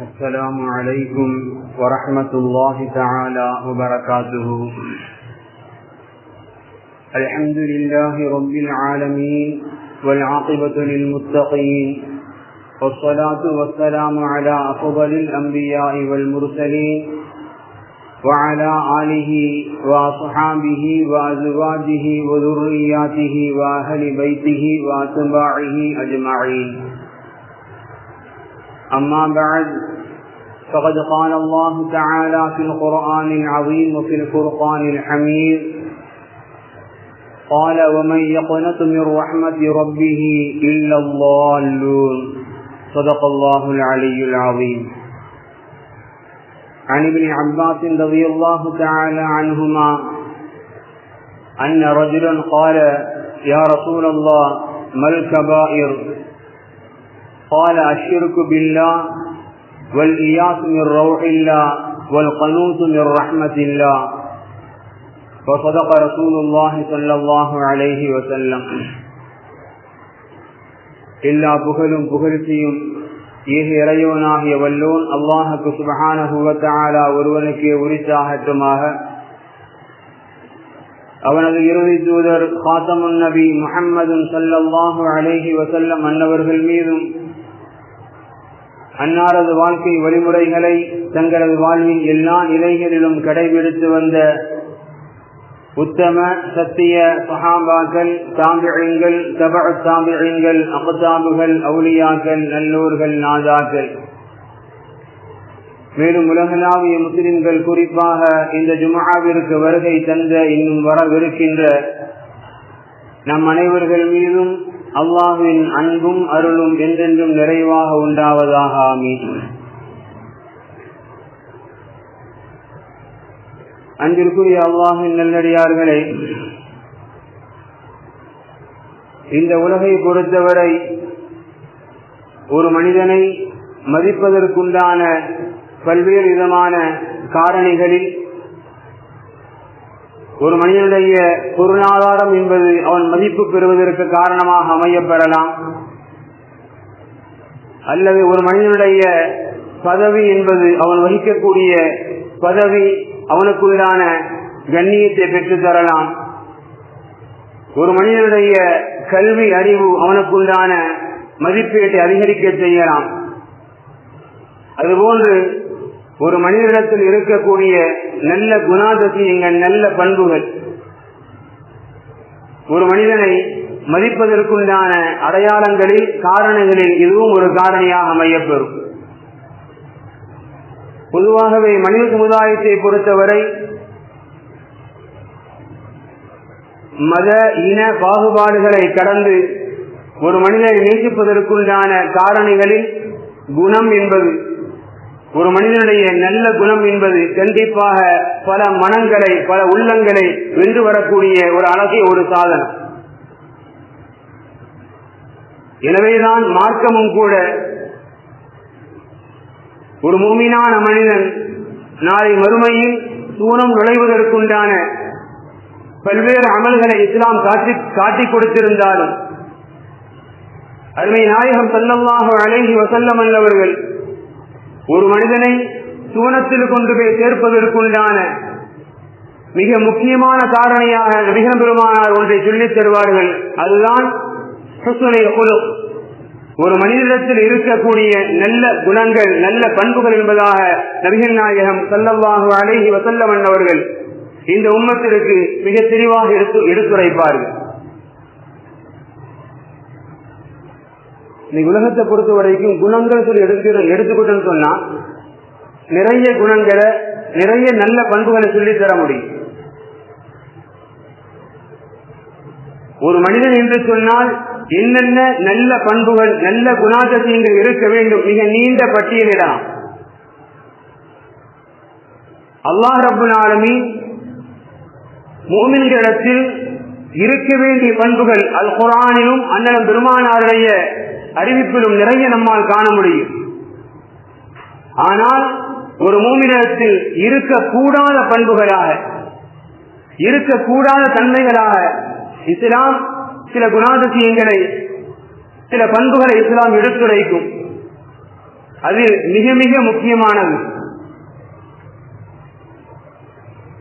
السلام عليكم ورحمة الله تعالى وبركاته. الحمد لله رب العالمين والعاقبة للمتقين والصلاة والسلام على أفضل الأنبياء والمرسلين وعلى آله وأصحابه وأزواجه وذرياته وأهل بيته وأتباعه أجمعين. أما بعد فقد قال الله تعالى في القرآن العظيم وفي الفرقان الحميد قال ومن يقنط من رحمة ربه إلا الضالون. صدق الله العلي العظيم. عن ابن عباس رضي الله تعالى عنهما أن رجلا قال يا رسول الله ما الكبائر؟ قال الشرك بالله والإياس من روح الله والقنوط من رحمة الله وصدق رسول الله صلى الله عليه وسلم எல்லா புகழும் புகழ்ச்சியும் ஏக இறையோனாகிய வல்லோன் அல்லாஹுக்கு சுபகான ஒருவனுக்கு உரித்தாகட்டுமாக அவனது இறுதி தூதர் காத்தமுன் நபி முகம்மது சல்லாஹு அலேஹி வசல்லம் அன்னவர்கள் மீதும் அன்னாரது வாழ்க்கை வழிமுறைகளை தங்களது வாழ்வின் எல்லா நிலைகளிலும் கடைபிடித்து வந்த உத்தம சத்திய சஹாபாக்கள் தாம்பிழங்கள் தப தாம்பிழங்கள் அபதாபுகள் அவுளியாக்கள் நல்லூர்கள் நாதாக்கள் மேலும் உலகளாவிய முஸ்லிம்கள் குறிப்பாக இந்த ஜுமாவிற்கு வருகை தந்த இன்னும் வரவிருக்கின்ற நம் அனைவர்கள் மீதும் அல்லாஹுவின் அன்பும் அருளும் என்றென்றும் நிறைவாக உண்டாவதாக ஆமி அன்பிற்குரிய அல்லாஹின் நல்லடியார்களே இந்த உலகை பொறுத்தவரை ஒரு மனிதனை மதிப்பதற்குண்டான பல்வேறு விதமான காரணிகளில் ஒரு மனிதனுடைய பொருளாதாரம் என்பது அவன் மதிப்பு பெறுவதற்கு காரணமாக அமையப்பெறலாம். அல்லது ஒரு மனிதனுடைய பதவி என்பது அவன் வகிக்கக்கூடிய பதவி அவனுக்குள்ளான கண்ணியத்தை பெற்றுத் தரலாம் ஒரு மனிதனுடைய கல்வி அறிவு அவனுக்குண்டான மதிப்பீட்டை அதிகரிக்க செய்யலாம். அதுபோன்று ஒரு மனிதனிடத்தில் இருக்கக்கூடிய நல்ல குணாதிசயங்கள் நல்ல பண்புகள். ஒரு மனிதனை மதிப்பதற்குண்டான அடையாளங்களில் காரணங்களில் இதுவும் ஒரு காரணியாக அமையப்பெறும். பொதுவாகவே மனித சமுதாயத்தை பொறுத்தவரை மத இன பாகுபாடுகளை கடந்து ஒரு மனிதனை நேசிப்பதற்குண்டான காரணிகளில் குணம் என்பது ஒரு மனிதனுடைய நல்ல குணம் என்பது கண்டிப்பாக பல மனங்களை பல உள்ளங்களை வென்று வரக்கூடிய ஒரு அழகிய ஒரு சாதனம். எனவேதான் மார்க்கமும் கூட ஒரு மூமினான மனிதன் நாளை மறுமையில் சூனம் நுழைவதற்குண்டான பல்வேறு அமல்களை இஸ்லாம் காட்டி காட்டிக் கொடுத்திருந்தாலும் அருமை நாயகம் செல்லமாக அழகி வசல்லம் அல்லவர்கள் ஒரு மனிதனை சூனத்தில் கொண்டு போய் சேர்ப்பதற்குண்டான மிக முக்கியமான காரணியாக நபிகம் பெருமானார் ஒன்றை சொல்லித் தருவார்கள். அதுதான் ஒரு மனிதனிடத்தில் இருக்கக்கூடிய நல்ல குணங்கள் நல்ல பண்புகள் என்பதாக நபிகள் நாயகம் சல்லல்லாஹு அழகி வசல்லம் அவர்கள் இந்த உம்மத்திற்கு மிக தெளிவாக எடுத்து எடுத்துரைப்பார்கள். இன்னைக்கு உலகத்தை பொறுத்த வரைக்கும் குணங்கள் சொல்லி எடுத்து எடுத்துக்கிட்டோன்னு சொன்னா நிறைய குணங்களை நிறைய நல்ல பண்புகளை சொல்லி தர முடியும். ஒரு மனிதன் என்று சொன்னால் என்னென்ன நல்ல பண்புகள் நல்ல குணாதிசயங்கள் இருக்க வேண்டும்? மிக நீண்ட பட்டியலிடலாம். அல்லாஹ் ரபுல் ஆலமி மோமின்களிடத்தில் இருக்க வேண்டிய பண்புகள் அல் குரானிலும் அண்ணன் பெருமானாருடைய அறிவிப்பிலும் நிறைய நம்மால் காண முடியும். ஆனால் ஒரு மூமினத்தில் இருக்கக்கூடாத பண்புகளாக இருக்கக்கூடாத தன்மைகளாக இஸ்லாம் சில குணாதிசயங்களை சில பண்புகளை இஸ்லாம் எடுத்துரைக்கும். அது மிக மிக முக்கியமானது.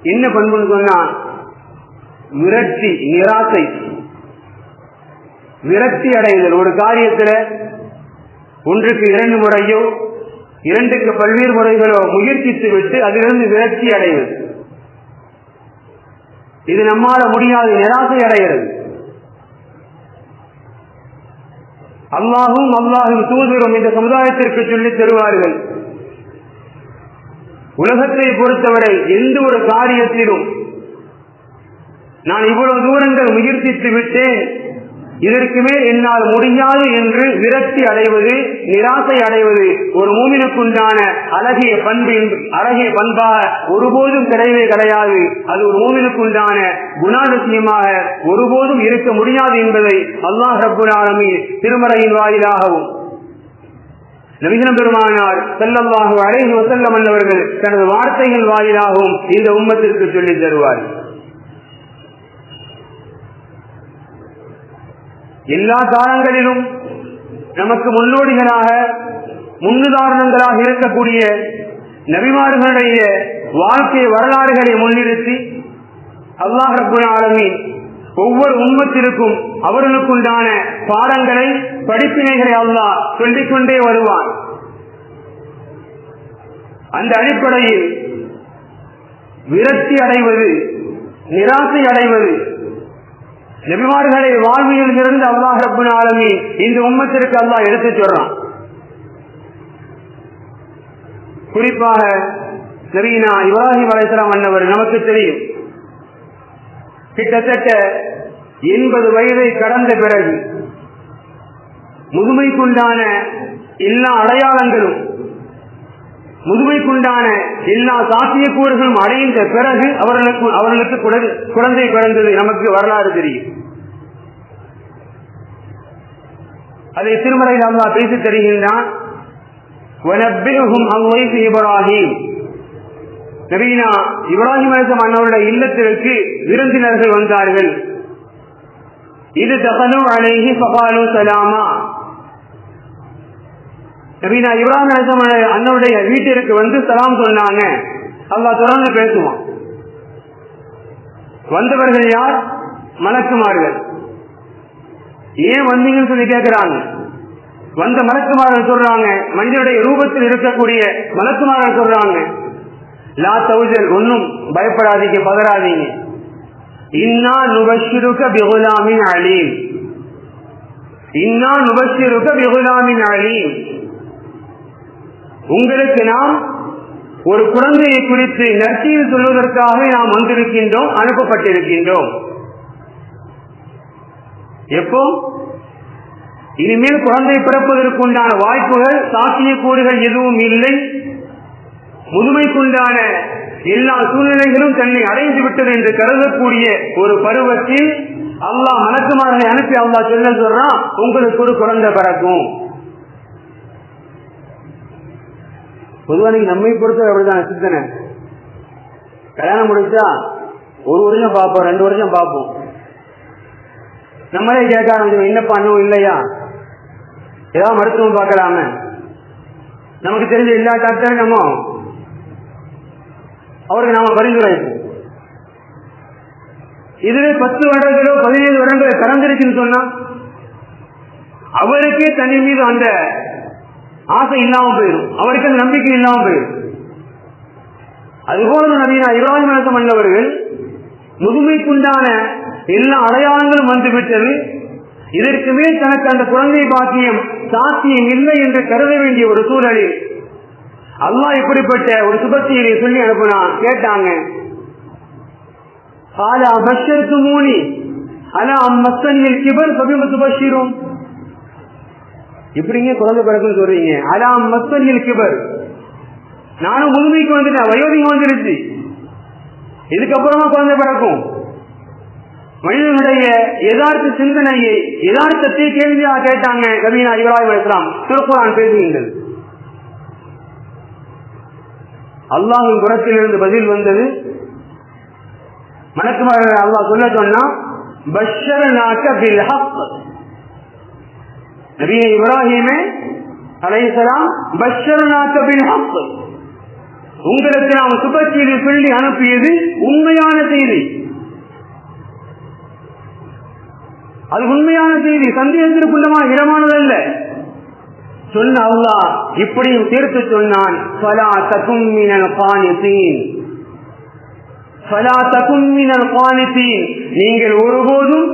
என்ன பண்புன்னு சொன்னா மிரட்சி நிராசை. விரக்தி அடைதல். ஒரு காரியத்தில் ஒன்றுக்கு இரண்டு முறையோ இரண்டுக்கு பல்வேறு முறைகளோ முயற்சித்து விட்டு அதிலிருந்து விரக்தி அடைவது. இது நம்மால முடியாது நிராசை அடைகிறது. அல்லாஹும் அல்லாஹும் தூதரும் இந்த சமுதாயத்திற்கு சொல்லித் தருவார்கள். உலகத்தை பொறுத்தவரை எந்த ஒரு காரியத்திலும் நான் இவ்வளவு தூரங்கள் முயற்சித்து விட்டேன். இதற்கு மேல் என்னால் முடியாது என்று விரக்தி அடைவது நிராசை அடைவது ஒரு மூமினுக்குண்டான அழகிய பண்பு அழகிய பண்பாக ஒருபோதும் கிடையவே கிடையாது. அது ஒரு மூமினுக்குண்டான குணாதிசயமாக ஒருபோதும் இருக்க முடியாது என்பதை அல்லாஹ் ரப்புல் திருமறையின் வாயிலாகவும் நவீன பெருமானார் செல்லவாக அழகி வசல்லம் அவர்கள் தனது வார்த்தைகள் வாயிலாகவும் இந்த உம்மத்திற்கு சொல்லித் தருவார். எல்லா காலங்களிலும் நமக்கு முன்னோடிகளாக முன்னுதாரணங்களாக இருக்கக்கூடிய நபிமார்களுடைய வாழ்க்கை வரலாறுகளை முன்னிறுத்தி அல்லாஹ் ரப்புல் ஒவ்வொரு உண்மத்திற்கும் அவர்களுக்குண்டான பாடங்களை படிப்பினைகளை அல்லாஹ் சொல்லிக் கொண்டே வருவான். அந்த அடிப்படையில் விரக்தி அடைவது நிராசை அடைவது நபிமார்களை வாழ்வியல் இருந்து அல்லாஹ் ரப்புல் ஆலமீன் இந்த உண்மத்திற்கு அல்லாஹ் எடுத்து சொல்றான். குறிப்பாக நவீனா இப்ராஹிம் அலைசலாம் அன்னவர் நமக்கு தெரியும். கிட்டத்தட்ட எண்பது வயதை கடந்த பிறகு முதுமைக்குண்டான எல்லா அடையாளங்களும் முதுமைக்குண்டான எல்லா சாத்தியக்கூறுகளும் அடைந்த பிறகு அவர்களுக்கு அவர்களுக்கு குழந்தை பிறந்தது. நமக்கு வரலாறு தெரியும். அதை திருமலையில் அல்லா பேசி தருகின்றான். இப்ராஹிம். நவீனா இப்ராஹிம் அலிசம் அண்ணவருடைய இல்லத்திற்கு விருந்தினர்கள் வந்தார்கள். இது தகனு அழகி சபாலு சலாமா. நவீனா இப்ராஹிம் அலிசம் அண்ணனுடைய வீட்டிற்கு வந்து சலாம் சொன்னாங்க. அல்லா தொடர்ந்து பேசுவான். வந்தவர்கள் யார்? மலக்குமார்கள். ஏன் வந்தீங்கன்னு சொல்லி கேட்கிறாங்க வந்த மலக்குமார்கள் சொல்றாங்க மனிதனுடைய ரூபத்தில் இருக்கக்கூடிய மலக்குமார்கள் சொல்றாங்க. லா தௌசல் ஒன்னும் பயப்படாதீங்க பதறாதீங்க இன்னா நுபஷிருக்க பிகுலாமின் அலீம். இன்னா நுபஷிருக்க பிகுலாமின் அலீம். உங்களுக்கு நாம் ஒரு குழந்தையை குறித்து நற்செய்தி சொல்வதற்காக நாம் வந்திருக்கின்றோம் அனுப்பப்பட்டிருக்கின்றோம். எப்போ? இனிமேல் குழந்தை பிறப்பதற்குண்டான வாய்ப்புகள் சாத்தியக்கூறுகள் எதுவும் இல்லை. முதுமைக்குண்டான எல்லா சூழ்நிலைகளும் தன்னை அடைந்து விட்டது என்று கருதக்கூடிய ஒரு பருவத்தில் அல்லாஹ் மணக்குமாரனை அனுப்பி அல்லாஹ் சொல்ல சொல்றான் உங்களுக்கு ஒரு குழந்தை பிறக்கும். பொதுவாக நம்மை பொறுத்த அப்படிதான் சித்தனை கல்யாணம் முடிச்சா ஒரு வருஷம் பார்ப்போம் ரெண்டு வருஷம் பார்ப்போம். நம்மளே கேட்க ஆரம்பிச்சோம் என்ன பண்ணும் இல்லையா? ஏதாவது மருத்துவம் பார்க்கலாமே. நமக்கு தெரிஞ்ச எல்லா டாக்டரும் நம்ம. அவருக்கு நாம பரிந்துரைப்போம் இதுவே பத்து வருடங்களோ பதினைந்து வருடங்களோ கடந்திருக்குன்னு சொன்னா அவருக்கே தனி மீது அந்த ஆசை இல்லாம போயிடும். அவருக்கு அந்த நம்பிக்கை இல்லாம போயிடும். அதுபோல நவீன இப்ராஹிம் அலசம் மன்னவர்கள் முதுமைக்குண்டான எல்லா அடையாளங்களும் வந்துவிட்டது இதற்கு மேல் தனக்கு அந்த குழந்தை பாக்கியம் சாத்தியம் இல்லை என்று கருத வேண்டிய ஒரு சூழலில் அல்லாஹ் இப்படிப்பட்ட ஒரு சுபத்தியை சொல்லி அனுப்புனா கேட்டாங்க. ஆலா பஷருக்கு துமூனி அலா அம்மஸ்தனியில் கிபர் சபிம சுபஷிரும் இப்படிங்க குழந்தை பிறகுன்னு சொல்றீங்க? அலாம் மத்தனியல் கிபர். நானும் முதுமைக்கு வந்துட்டேன் வயோதிகம் வந்துருச்சு இதுக்கப்புறமா குழந்தை பிறக்கும். மனிதனுடைய யதார்த்த சிந்தனையை யதார்த்தத்தை கேள்வியாக கேட்டாங்க? கவிஞர் இப்ராஹிம் இஸ்லாம் திருக்குறான் பேசுகின்றது. அல்லாஹின் புறத்திலிருந்து பதில் வந்தது. மணக்குமார்கள் அல்லாஹ் சொல்ல சொன்னா பஷர் நாக்க பில் ஹக். நபிய இப்ராஹிமே அலைசலாம் பஷர்நாக்கபின் ஹக்கு உங்களுக்கு நாம் சுபச்செய்தி செய்தி சொல்லி அனுப்பியது உண்மையான செய்தி. அது உண்மையான செய்தி சந்தேகத்திற்குள்ளமா இடமானதல்ல. சொன்ன அல்லாஹ் இப்படியும் சேர்த்து சொன்னான் ஃபலா தகும் மினல் கானிதீன் ஃபலா தகும் மினல் கானிதீன் நீங்கள் ஒருபோதும்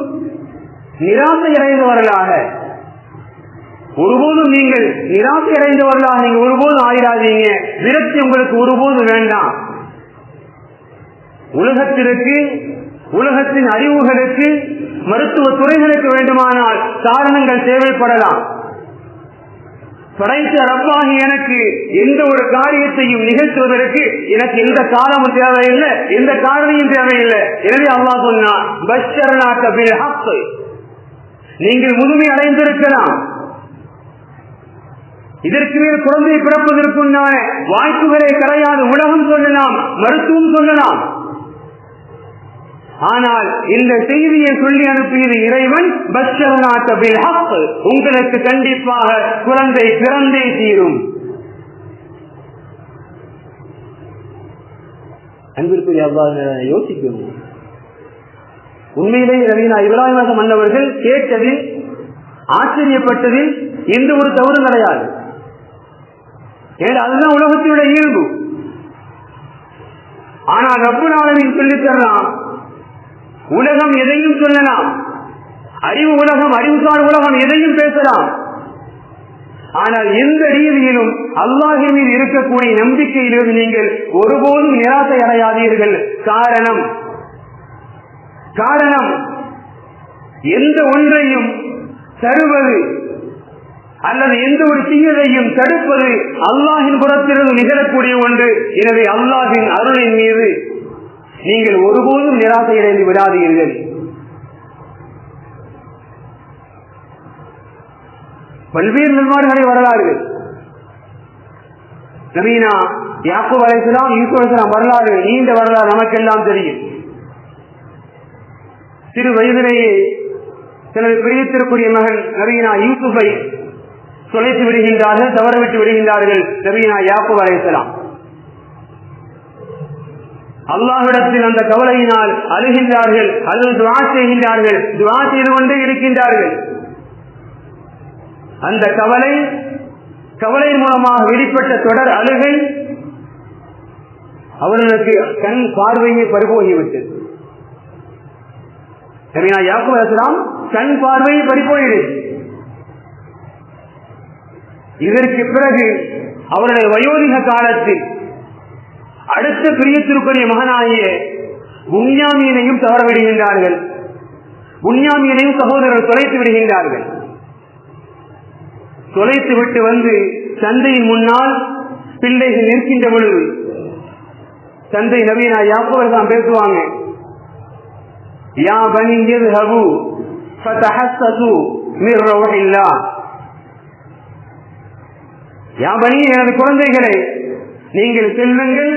நிராசை அடைந்தவர்களாக ஒருபோதும் நீங்கள் நிராசை அடைந்தவர்களாக நீங்க ஒருபோதும் ஆயிடாதீங்க. விரக்தி உங்களுக்கு ஒருபோதும் வேண்டாம். உலகத்திற்கு உலகத்தின் அறிவுகளுக்கு மருத்துவ துறைகளுக்கு வேண்டுமானால் காரணங்கள் தேவைப்படலாம். படைத்த ரப்பாகி எனக்கு எந்த ஒரு காரியத்தையும் நிகழ்த்துவதற்கு எனக்கு எந்த காலமும் தேவையில்லை எந்த காரணியும் தேவையில்லை. எனவே அல்லா சொன்னா பஷர்நாக்க நீங்கள் முதுமை அடைந்திருக்கலாம். இதற்கு மேல் குழந்தை பிறப்பதற்குண்டான வாய்ப்புகளை கிடையாது. உலகம் சொல்லலாம் மருத்துவம் சொல்லலாம். ஆனால் இந்த செய்தியை சொல்லி அனுப்பியது இறைவன் உங்களுக்கு கண்டிப்பாக குழந்தை பிறந்தே தீரும். அன்பிற்குரிய அவ்வாறு யோசிக்கணும். உண்மையிலே ரவீனா இப்ராஹிம் மன்னவர்கள் கேட்டதில் ஆச்சரியப்பட்டதில் எந்த ஒரு தவறும் கிடையாது. ஏன்னா அதுதான் உலகத்தினுடைய இயல்பு? ஆனால் ரப்பு நாளவின் உலகம் எதையும் சொல்லலாம் அறிவு உலகம் அறிவுசார் உலகம் எதையும் பேசலாம். ஆனால் எந்த ரீதியிலும் அல்லாஹின் மீது இருக்கக்கூடிய நம்பிக்கையிலிருந்து நீங்கள் ஒருபோதும் நிராசை அடையாதீர்கள். காரணம் காரணம் எந்த ஒன்றையும் தருவது அல்லது எந்த ஒரு தீயதையும் தடுப்பது அல்லாஹின் புறத்திலிருந்து நிகழக்கூடிய ஒன்று. எனவே அல்லாஹின் அருளின் மீது நீங்கள் ஒருபோதும் நிராசையடைந்து விடாதீர்கள். பல்வேறு நிர்வாகங்களை வரலாறுகள். நவீனா யாக்கூப் அலைசலாம் யூசுப் வரலாறு நீண்ட வரலாறு நமக்கெல்லாம் தெரியும். சிறு வயதிலேயே தனது பிரியத்திற்குரிய மகன் நவீனா யூசுஃபை தொலைத்து விடுகின்றார்கள் தவறவிட்டு விடுகின்றார்கள் நவீனா யாப்பு வரையலாம் அல்லாஹிடத்தில் அந்த கவலையினால் அழுகின்றார்கள் அல்லது துவா செய்கின்றார்கள் துவா செய்து கொண்டே இருக்கின்றார்கள். அந்த கவலை கவலை மூலமாக வெளிப்பட்ட தொடர் அழுகை அவர்களுக்கு கண் பார்வையை பறிபோகிவிட்டது. யாக்கு அலிஸ்லாம் கண் பார்வையை பறிபோயிடு இதற்கு பிறகு அவருடைய வயோதிக காலத்தில் அடுத்த பிரியத்திற்குரிய மகனாகிய புண்ணியாமியனையும் தவற விடுகின்றார்கள். புண்ணியாமியனையும் சகோதரர் தொலைத்து விடுகின்றார்கள். தொலைத்து விட்டு வந்து தந்தையின் முன்னால் பிள்ளைகள் நிற்கின்ற பொழுது தந்தை நவீனா யாப்பவர் தான் பேசுவாங்க. யா பனி ஹபு ஃபதஹஸ்ஸு எனது குழந்தைகளை நீங்கள் செல்லுங்கள்.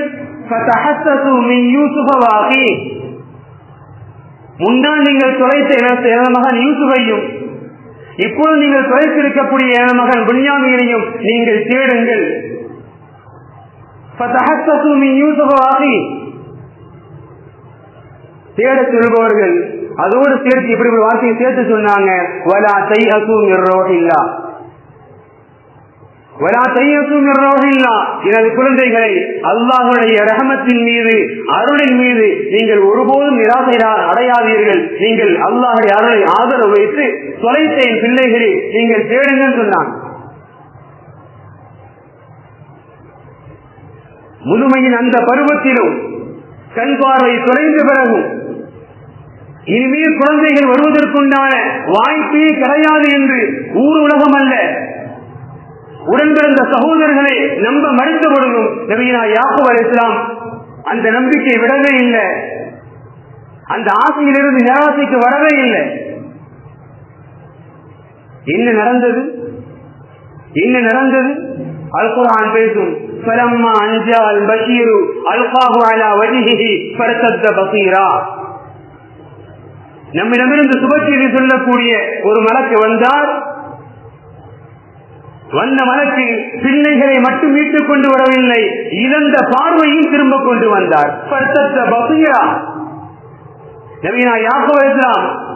முன்னால் நீங்கள் தொலைத்த எனது மகன் யூசுஃபையும் இப்போது நீங்கள் தொலைத்திருக்கக்கூடிய எனது மகன் புன்யாமியனையும் நீங்கள் தேடுங்கள். தேட சொல்பவர்கள் அதோடு சேர்த்து இப்படி ஒரு வார்த்தையை சேர்த்து சொன்னாங்க வலா தை அசூம் இல்லா வலா தை அசூம் இல்லா எனது குழந்தைகளை அல்லாஹுடைய ரகமத்தின் மீது அருளின் மீது நீங்கள் ஒருபோதும் நிராசை அடையாதீர்கள். நீங்கள் அல்லாஹுடைய அருளை ஆதரவு வைத்து தொலைத்த என் பிள்ளைகளை நீங்கள் தேடுங்கள் சொன்னான். முதுமையின் அந்த பருவத்திலும் கண் பார்வை தொலைந்த பிறகும் இனிமேல் குழந்தைகள் வருவதற்குண்டான வாய்ப்பே கிடையாது என்று ஊர் உலகம் அல்ல. உடன்பிறந்த சகோதரர்களை நம்ப மறுத்த பொழுதும் நவீனா யாப்பு அலிஸ்லாம் அந்த நம்பிக்கை விடவே இல்லை அந்த ஆசையிலிருந்து நிராசைக்கு வரவே இல்லை என்ன நடந்தது என்ன நடந்தது அல்குரான் பேசும் فلما أن جاء البشير ألقاه على وجهه فارتد بصيرا நம்மிடமிருந்து சுபச்செய்தி சொல்லக்கூடிய ஒரு மலக்கு வந்தார் வந்த மலக்கு பிள்ளைகளை மட்டும் மீட்டுக் கொண்டு வரவில்லை இழந்த பார்வையும் திரும்ப கொண்டு வந்தார். படுத்த நவீனா யாக்கோ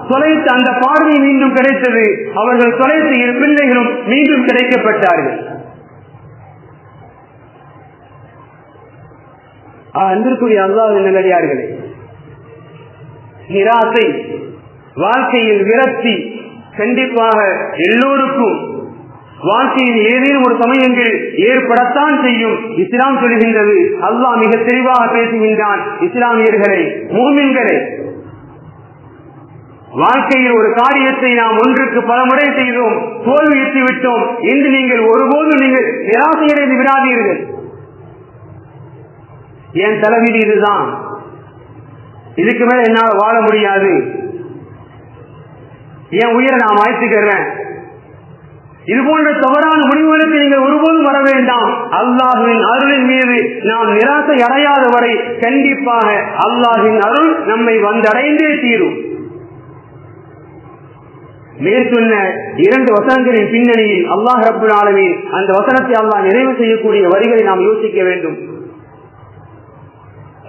தொலைத்து அந்த பார்வை மீண்டும் கிடைத்தது. அவர்கள் தொலைத்து இரு பிள்ளைகளும் மீண்டும் கிடைக்கப்பட்டார்கள். அன்பிற்குரிய அல்லாஹ் நல்லடியார்களே நிராசை வாழ்க்கையில் விரக்தி கண்டிப்பாக எல்லோருக்கும் வாழ்க்கையில் ஏதேனும் ஒரு சமயங்கள் ஏற்படத்தான் செய்யும். இஸ்லாம் சொல்கின்றது. அல்லாஹ் மிக தெளிவாக பேசுகின்றான். இஸ்லாமியர்களை மூமின்களை வாழ்க்கையில் ஒரு காரியத்தை நாம் ஒன்றுக்கு பல முறை செய்தோம் தோல்வியுற்று விட்டோம் என்று நீங்கள் ஒருபோதும் நீங்கள் நிராசையடைந்து விடாதீர்கள். என் தலைவிதி இதுதான்? இதுக்கு மேல என்னால் வாழ முடியாது. என் உயிரை நான் மாய்த்துக்கிறேன்? இதுபோன்ற தவறான முடிவுகளுக்கு நீங்கள் ஒருபோதும் வர வேண்டாம். அல்லாஹுவின் அருளின் மீது நாம் நிராசை அடையாத வரை கண்டிப்பாக அல்லாஹின் அருள் நம்மை வந்தடைந்தே தீரும். மேற்கொன்ன இரண்டு வசனங்களின் பின்னணியில் அல்லாஹ் ரப்பு ஆலமே அந்த வசனத்தை அல்லாஹ் நிறைவு செய்யக்கூடிய வரிகளை நாம் யோசிக்க வேண்டும்.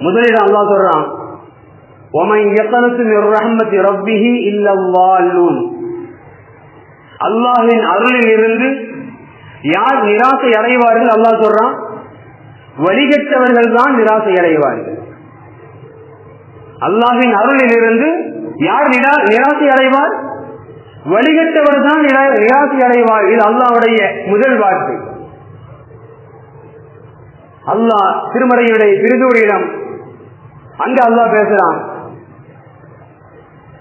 முதலில் அல்லாஹ் சொல்றான் ஒமை எத்தனத்து ரஹமத்தி ரப்பிஹி இல்லவாலூன் அல்லாஹின் அருளில் இருந்து யார் நிராசை அடைவார்கள் அல்லாஹ் சொல்றான்? வழிகட்டவர்கள் தான் நிராசை அடைவார்கள். அல்லாஹின் அருளில் இருந்து யார் நிராசை அடைவார்? வழிகட்டவர் தான் நிராசை அடைவார். இது அல்லாஹ்வுடைய முதல் வார்த்தை. அல்லாஹ் திருமறையுடைய திருதூரிடம் அங்கு அல்லாஹ் பேசுறான்.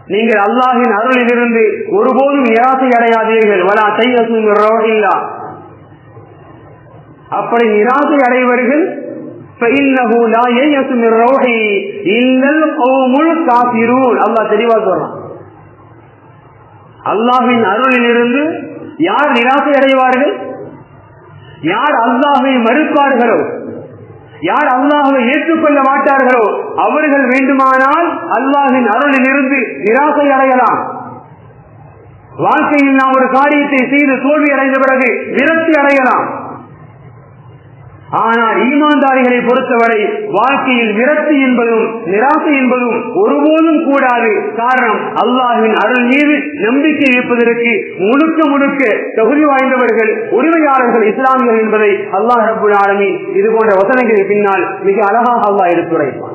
நீங்கள் அல்லாஹின் அருளிலிருந்து ஒருபோதும் நிராசை அடையாதீர்கள். வலா செய்யும் ரோஹில்லா அப்படி நிராசை அடைவர்கள். அல்லாஹின் அருளில் இருந்து யார் நிராசை அடைவார்கள்? யார் அல்லாஹை மறுப்பார்களோ? யார் அல்லாஹை ஏற்றுக்கொள்ள மாட்டார்களோ அவர்கள் வேண்டுமானால் அல்லாஹின் அருளில் இருந்து நிராசை அடையலாம். வாழ்க்கையில் நாம் ஒரு காரியத்தை செய்து தோல்வி அடைந்த பிறகு விரக்தி அடையலாம். ஆனால் ஈமான்தாரிகளை பொறுத்தவரை வாழ்க்கையில் விரக்தி என்பதும் நிராசை என்பதும் ஒருபோதும் கூடாது. காரணம் அல்லாஹின் அருள் மீது நம்பிக்கை இருப்பதற்கு முழுக்க முழுக்க தகுதி வாய்ந்தவர்கள் உரிமையாளர்கள் இஸ்லாமியர்கள் என்பதை அல்லாஹ் ரபுல் ஆலமி இது போன்ற வசனங்களின் பின்னால் மிக அழகாக அல்லாஹ் எடுத்துரைப்பான்.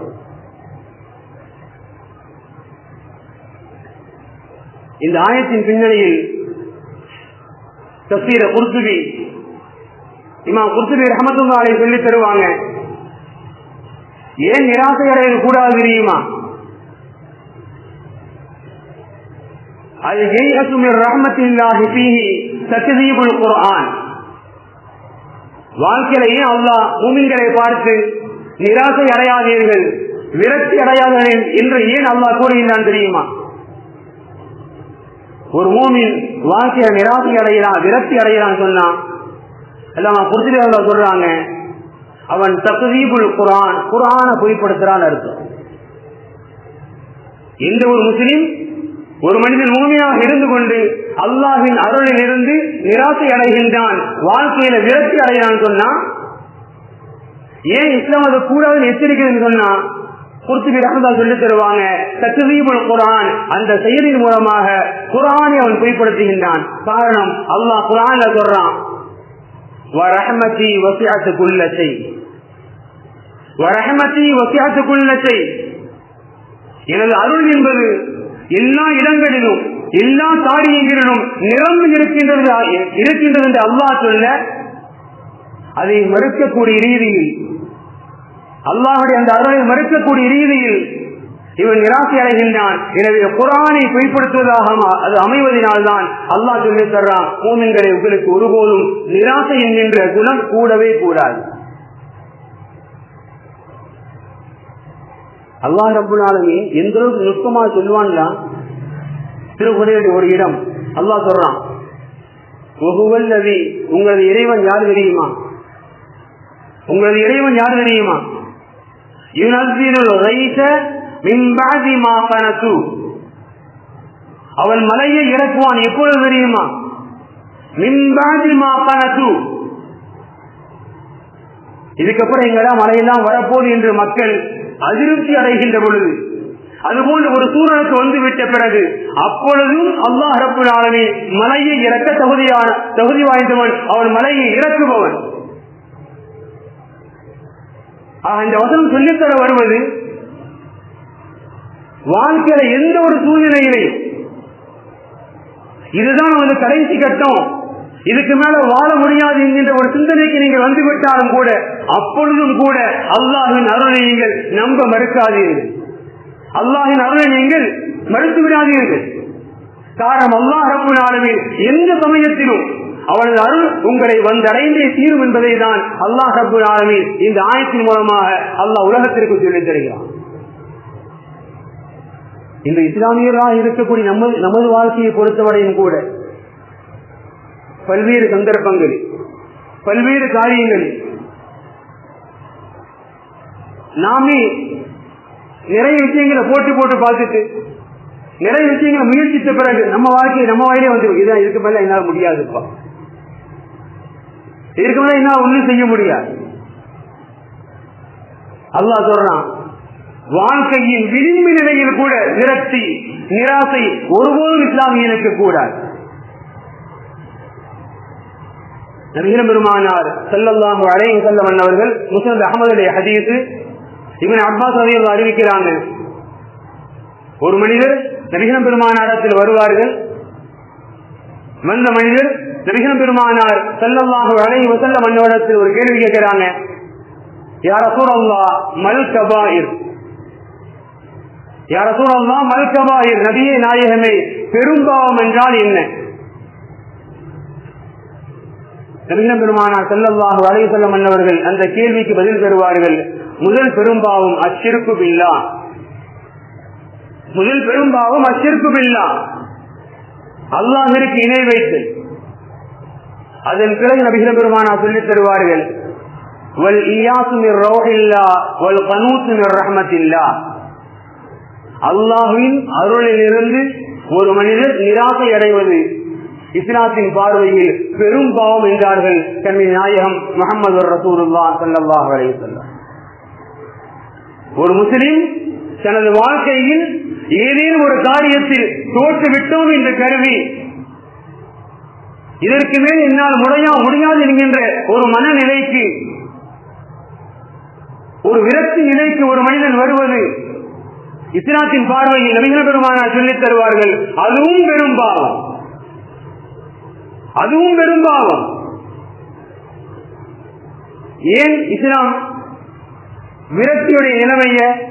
இந்த ஆயத்தின் பின்னணியில் தஸ்வீர குர்துபி இமாம் குர்துபி ரஹமத்துல்லாலை சொல்லி தருவாங்க. ஏன் நிராசை அடைய கூடாது தெரியுமா? அது ஜெய் அசுமின் ரஹமத்தில்லாஹி பீஹி தக்தீபுல் குர்ஆன். வாழ்க்கையிலேயே அல்லாஹ் மூமின்களை பார்த்து நிராசை அடையாதீர்கள் விரக்தி அடையாதீர்கள் என்று ஏன் அல்லாஹ் கூறுகின்றான் தெரியுமா? ஒரு மூமின் வாழ்க்கையில நிராசை அடையலாம் விரக்தி அடையலாம் சொன்னா எல்லாம் புரிஞ்சுட்டு சொல்றாங்க. அவன் தகுதீபுல் குரான் குரான பொய்ப்படுத்துறான் அர்த்தம். எந்த ஒரு முஸ்லீம் ஒரு மனிதன் முழுமையாக இருந்து கொண்டு அல்லாஹின் அருளில் இருந்து நிராசை அடைகின்றான் வாழ்க்கையில விரக்தி அடைகிறான் சொன்னா ஏன் இஸ்லாம் அதை கூடாதுன்னு எச்சரிக்கைன்னு சொன்னா குர்த்துபி ரஹமதா சொல்லி தருவாங்க தத்துவீபுல் குரான் அந்த செயலின் மூலமாக குரானை அவன் பொய்ப்படுத்துகின்றான் காரணம் அல்லாஹ் குரான்ல சொல்றான் வரஹமதி வசியாத்து குல்லத்தை வரஹமதி வசியாத்து குல்லத்தை எனது அருள் என்பது எல்லா இடங்களிலும் எல்லா காரியங்களிலும் நிரம்பி இருக்கின்றது இருக்கின்றது என்று அல்லாஹ் சொல்ல அதை மறுக்கக்கூடிய ரீதியில் அல்லாஹுடைய அந்த அருளை மறுக்கக்கூடிய ரீதியில் இவன் நிராசை அடைகின்றான். எனவே குரானை பொய்ப்படுத்துவதாக அது அமைவதனால்தான் அல்லாஹ் சொல்லி தர்றான் மூமின்களை உங்களுக்கு ஒருபோதும் நிராசை என்கின்ற குணம் கூடவே கூடாது. அல்லாஹ் ரப்புல் எந்த அளவுக்கு நுட்பமா சொல்லுவான்ல திருக்குறையில் ஒரு இடம். அல்லாஹ் சொல்றான் ஒகுவல்லதி உங்களது இறைவன் யார் தெரியுமா? உங்களது இறைவன் யார் தெரியுமா? யுனஸ்ஸிலுல் ரைச அவன் மலையை இறக்குவான் எப்பொழுது தெரியுமா? மின்பாதி மாக்கானது இதுக்கப்புறம் எங்கடா மலையெல்லாம் வரப்போது என்று மக்கள் அதிருப்தி அடைகின்ற பொழுது அதுபோன்ற ஒரு சூழலுக்கு வந்துவிட்ட பிறகு அப்பொழுதும் அல்லாஹ் ரப்புல் மலையை இறக்க தகுதியான தகுதி வாய்ந்தவன் அவன் மலையை இறக்குபவன். இந்த வசனம் சொல்லித்தர வருவது வாழ்க்கையில எந்த ஒரு சூழ்நிலையிலையும் இதுதான் வந்து கடைசி கட்டம். இதுக்கு மேல வாழ முடியாது என்கின்ற ஒரு சிந்தனைக்கு நீங்கள் வந்துவிட்டாலும் கூட அப்பொழுதும் கூட அல்லாஹின் அருளை நீங்கள் நம்ப மறுக்காதீர்கள். அல்லாஹின் அருளை நீங்கள் மறுத்து விடாதீர்கள். காரணம் அல்லாஹ் ரப்புல் எந்த சமயத்திலும் அவனது அருள் உங்களை வந்தடைந்தே தீரும் என்பதை தான் அல்லாஹ் ரப்புல் இந்த ஆயத்தின் மூலமாக அல்லாஹ் உலகத்திற்கு சொல்லித் தருகிறான் இந்த இஸ்லாமியர்களாக இருக்கக்கூடிய நமது நமது வாழ்க்கையை பொறுத்தவரையும் கூட பல்வேறு சந்தர்ப்பங்களில் பல்வேறு காரியங்களில் நாமே நிறைய விஷயங்களை போட்டு போட்டு பார்த்துட்டு நிறைய விஷயங்களை முயற்சித்த பிறகு நம்ம வாழ்க்கையை நம்ம வாயிலே வந்து இதான் இதுக்கு மேல என்னால் முடியாதுப்பா. இதுக்கு மேல என்னால் ஒன்றும் செய்ய முடியாது. அல்லா சொல்றான் வாழ்க்கையின் விளிம்பு நிலையில் கூட விரக்தி நிராசை ஒருபோதும் இஸ்லாமியனுக்கு கூடாது. நபிகள் பெருமானார் செல்லல்லாஹு அலைஹி செல்ல வந்தவர்கள் முஸ்லிம் அகமதுடைய ஹதீஸ் இவன் அப்பாஸ் அதையில் அறிவிக்கிறாங்க. ஒரு மனிதர் நபிகம் பெருமானாரத்தில் வருவார்கள். வந்த மனிதர் நபிகம் பெருமானார் செல்லல்லாக அலைஹி முசல்ல அன்னவரிடத்தில் ஒரு கேள்வி கேட்கிறாங்க. யார சூழல்லா மல் கபாயிர்? யார சூழல்லா மல்கபாயிர் கபாயிர் நாயகமே பெரும்பாவம் என்றால் என்ன? நபிகம் பெருமானார் செல்லவாக வலை செல்ல மன்னவர்கள் அந்த கேள்விக்கு பதில் தருவார்கள் முதல் பெரும்பாவம் அச்சிற்கு பில்லா. முதல் பெரும்பாவம் அச்சிற்கு பில்லா. அல்லாஹிற்கு இணை வைத்து. அதன் பிறகு நபிகள் பெருமானா சொல்லித் தருவார்கள். வல் இயாசுமிர் ரோஹில்லா வல் கனூத்து மிர் ரஹமத்தில்லா. அல்லாஹுவின் அருளிலிருந்து ஒரு மனிதர் நிராசை அடைவது. இஸ்லாத்தின் பார்வையில் பெரும் பாவம் என்றார்கள் தன்னை நாயகம் முகமது ரசூலுல்லா சல்லாஹ் அலையுல்லா ஒரு முஸ்லிம் தனது வாழ்க்கையில் ஏதேனும் ஒரு காரியத்தில் தோற்று விட்டோம் என்ற கருவி இதற்கு மேல் என்னால் முறையா முடியாது என்கின்ற ஒரு மனநிலைக்கு ஒரு விரக்தி நிலைக்கு ஒரு மனிதன் வருவது இஸ்லாத்தின் பார்வையில் நபிகள் பெருமானார் சொல்லித் தருவார்கள். அதுவும் பெரும் பாவம். அதுவும் பெரும் பாவம். ஏன் இஸ்லாம் விரக்தியுடைய நிலைமைய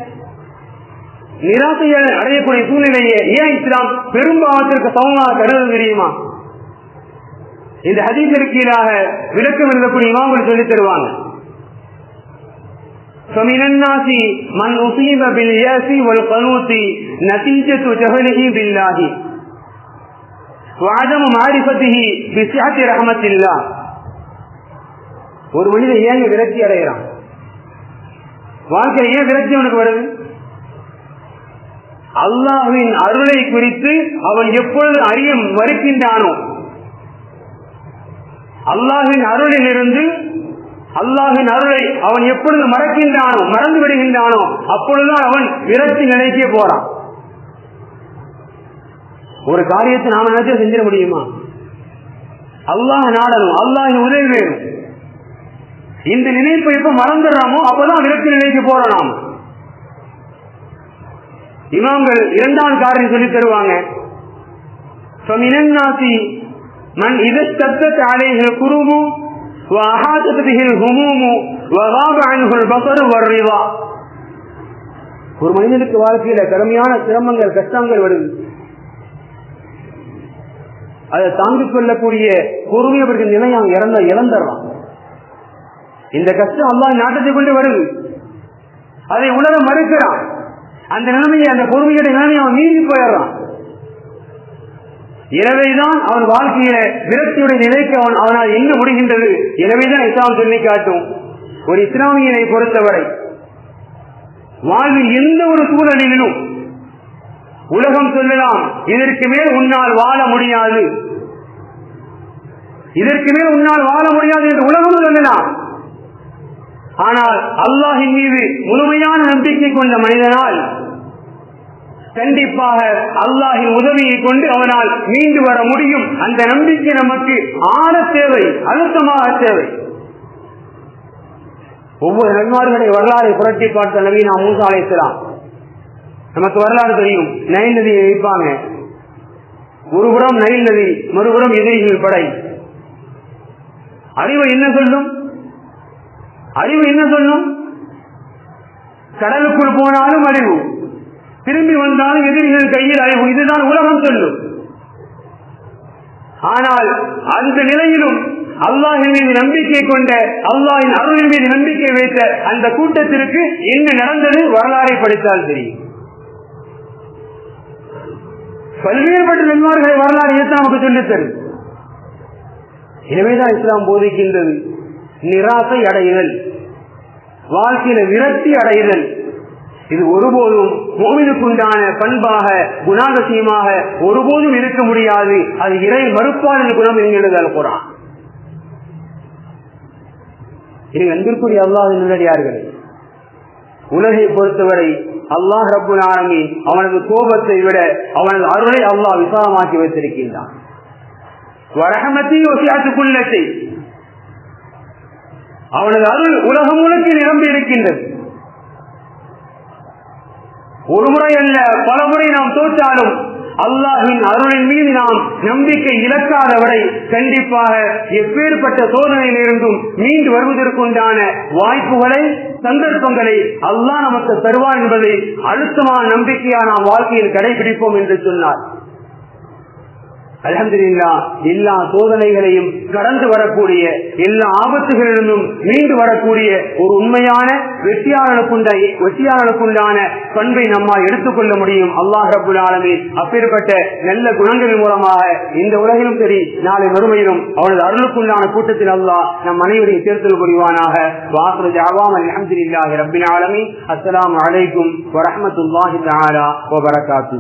நிராசையை அடையக்கூடிய சூழ்நிலையை ஏன் இஸ்லாம் பெரும்பாவத்திற்கு சமமாக கருத தெரியுமா? இந்த ஹதீஸிற்கு கீழாக விளக்கம் எழுதக்கூடிய இமாம்கள் சொல்லித் தருவாங்க. فمن الناس من أصيب بالياس والقنوط نتيجة جهله بالله وعدم معرفته بسعة رحمة الله ஒரு மனிதன் ஏங்க விரக்தி அடைகிறான் வாழ்க்கை ஏன் விரக்தி அவனுக்கு வருது அல்லாஹ்வின் அருளை குறித்து அவன் எப்பொழுது அறிய மறுக்கின்றானோ அல்லாஹின் அருளில் இருந்து அல்லாஹின் அருளை அவன் எப்பொழுது மறக்கின்றானோ மறந்து விடுகின்றானோ அப்பொழுதுதான் அவன் விரக்தி நினைக்கே போறான். ஒரு காரியத்தை நாம நினைச்சா செஞ்சிட முடியுமா? அல்லாஹ் நாடனும் அல்லாஹின் உதவி வேணும். இந்த நினைப்பை எப்ப மறந்துடுறாமோ அப்பதான் விரக்தி நினைக்க போறோம் நாம். இமாம்கள் இரண்டாம் காரியம் சொல்லி தருவாங்க. மண் இதற்கு அலைகள் குருவும் وأحاطت به الهموم وغاب عنه البصر والرضا ஒரு மனிதனுக்கு வாழ்க்கையில கடுமையான சிரமங்கள் கஷ்டங்கள் வருது அதை தாங்கிக் கொள்ளக்கூடிய பொறுமையவருக்கு நிலையம் இறந்த இழந்துடுறான் இந்த கஷ்டம் அல்லாஹ் நாட்டத்தை கொண்டு வருது அதை உலகம் மறுக்கிறான் அந்த நிலைமையை அந்த பொறுமையுடைய நிலைமையை அவன் மீறி போயிடுறான் எனவேதான் அவன் வாழ்க்கையில விரக்தியுடைய நிலைக்கு அவன் அவனால் எங்கு முடிகின்றது. எனவேதான் இஸ்லாம் சொல்லி காட்டும். ஒரு இஸ்லாமியனை பொறுத்தவரை வாழ்வில் எந்த ஒரு சூழலிலும் உலகம் சொல்லலாம் இதற்கு மேல் உன்னால் வாழ முடியாது. இதற்கு மேல் உன்னால் வாழ முடியாது என்று உலகம் சொல்லலாம். ஆனால் அல்லாஹின் மீது முழுமையான நம்பிக்கை கொண்ட மனிதனால் கண்டிப்பாக அல்லாஹின் உதவியை கொண்டு அவனால் மீண்டு வர முடியும். அந்த நம்பிக்கை நமக்கு ஆன தேவை அழுத்தமாக தேவை. ஒவ்வொரு நன்மார்களுடைய வரலாறை புரட்டி பார்த்த நவீன மூசா அழைக்கலாம் நமக்கு வரலாறு தெரியும். நயல் நதியை வைப்பாங்க ஒருபுறம் நைல் நதி மறுபுறம் எதிரிகள் படை. அறிவு என்ன சொல்லும்? அறிவு என்ன சொல்லும்? கடலுக்குள் போனாலும் அறிவு. திரும்பி வந்தாலும் எதிரிகள் கையில் அறிவு இதுதான் உலகம் சொல்லும். ஆனால் அந்த நிலையிலும் அல்லாஹின் மீது நம்பிக்கை கொண்ட அல்லாஹின் அருளின் மீது நம்பிக்கை வைத்த அந்த கூட்டத்திற்கு என்ன நடந்தது? வரலாறை படித்தால் தெரியும். பல்வேறுபட்ட நன்மார்களை வரலாறு எடுத்து நமக்கு சொல்லித் தரும் எனவேதான் இஸ்லாம் போதிக்கின்றது. நிராசை அடைதல் வாழ்க்கையில விரக்தி அடைதல் இது ஒருபோதும் மோமினுக்குண்டான பண்பாக குணாதிசயமாக ஒருபோதும் இருக்க முடியாது. அது இறை மறுப்பாளர் குணம் என்கிறது போறான் இது அன்பிற்குரிய அல்லாஹ் நல்லடியார்களே உலகை பொறுத்தவரை அல்லாஹ் ரப்புல் ஆலமீன் அவனது கோபத்தை விட அவனது அருளை அல்லாஹ் விசாலமாக்கி வைத்திருக்கின்றான். அவனது அருள் உலகம் உலகில் நிரம்பி இருக்கின்றது ஒரு முறை அல்ல பல முறை நாம் தோற்றாலும் அல்லாஹின் அருளின் மீது நாம் நம்பிக்கை இழக்காதவரை கண்டிப்பாக எப்பேற்பட்ட சோதனையிலிருந்தும் மீண்டு வருவதற்குண்டான வாய்ப்புகளை சந்தர்ப்பங்களை அல்லாஹ் நமக்கு தருவார் என்பதை அழுத்தமான நம்பிக்கையா நாம் வாழ்க்கையில் கடைபிடிப்போம் என்று சொன்னார். அலமதுல்லா எல்லா சோதனைகளையும் கடந்து வரக்கூடிய எல்லா ஆபத்துகளிலிருந்தும் மீண்டு வரக்கூடிய ஒரு உண்மையான வெற்றியாளனுக்குண்ட வெற்றியாளனுக்குண்டான பண்பை நம்மால் எடுத்துக்கொள்ள முடியும். அல்லாஹ் ரபுல் ஆலமே அப்பேற்பட்ட நல்ல குணங்களின் மூலமாக இந்த உலகிலும் சரி நாளை மறுமையிலும் அவனது அருளுக்குண்டான கூட்டத்தில் அல்லாஹ் நம் அனைவரையும் தேர்தல் புரிவானாக. வாசல் ஜாவாம் அலமதுல்லாஹி ரபின் ஆலமி அஸ்லாம் வலைக்கும் வரமத்துல்லாஹி தாலா வரகாத்து